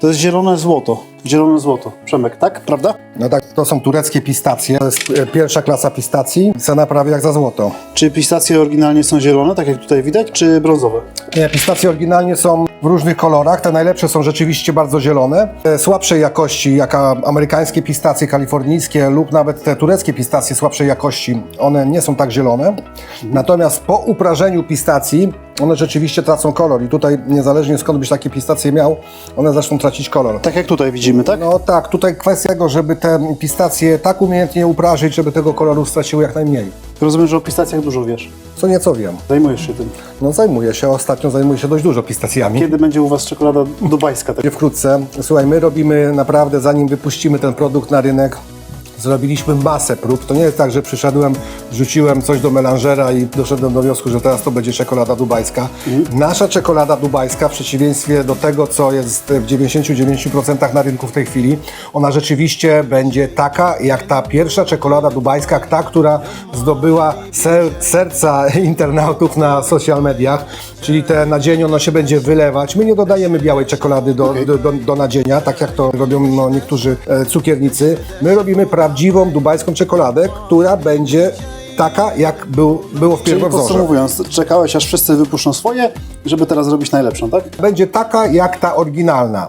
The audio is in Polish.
To jest zielone złoto. Zielone złoto. Przemek, tak? Prawda? No tak, to są tureckie pistacje. To jest e, pierwsza klasa pistacji. Cena prawie jak za złoto. Czy pistacje oryginalnie są zielone, tak jak tutaj widać, czy brązowe? Nie, pistacje oryginalnie są w różnych kolorach. Te najlepsze są rzeczywiście bardzo zielone. Te słabszej jakości, jak a- amerykańskie pistacje kalifornijskie lub nawet te tureckie pistacje słabszej jakości, one nie są tak zielone. Natomiast po uprażeniu pistacji one rzeczywiście tracą kolor i tutaj niezależnie skąd byś takie pistacje miał, one zaczną tracić kolor. Tak jak tutaj widzimy, tak? No tak, tutaj kwestia tego, żeby te pistacje tak umiejętnie uprażyć, żeby tego koloru straciły jak najmniej. Rozumiem, że o pistacjach dużo wiesz. Co nieco wiem. Zajmujesz się tym. No zajmuję się, ostatnio zajmuję się dość dużo pistacjami. Kiedy będzie u Was czekolada dubajska? Tak? Wkrótce. Słuchaj, my robimy naprawdę, zanim wypuścimy ten produkt na rynek, zrobiliśmy masę prób. To nie jest tak, że przyszedłem, rzuciłem coś do melanżera i doszedłem do wniosku, że teraz to będzie czekolada dubajska. Nasza czekolada dubajska, w przeciwieństwie do tego, co jest w 99% na rynku w tej chwili, ona rzeczywiście będzie taka, jak ta pierwsza czekolada dubajska, jak ta, która zdobyła ser, serca internautów na social mediach, czyli te nadzienie, ono się będzie wylewać. My nie dodajemy białej czekolady do, do, do, do nadzienia, tak jak to robią no, niektórzy e, cukiernicy. My robimy prawdziwą dubajską czekoladę, która będzie taka, jak był, było w Czyli pierwowzorze. podsumowując, czekałeś aż wszyscy wypuszczą swoje, żeby teraz zrobić najlepszą, tak? Będzie taka, jak ta oryginalna.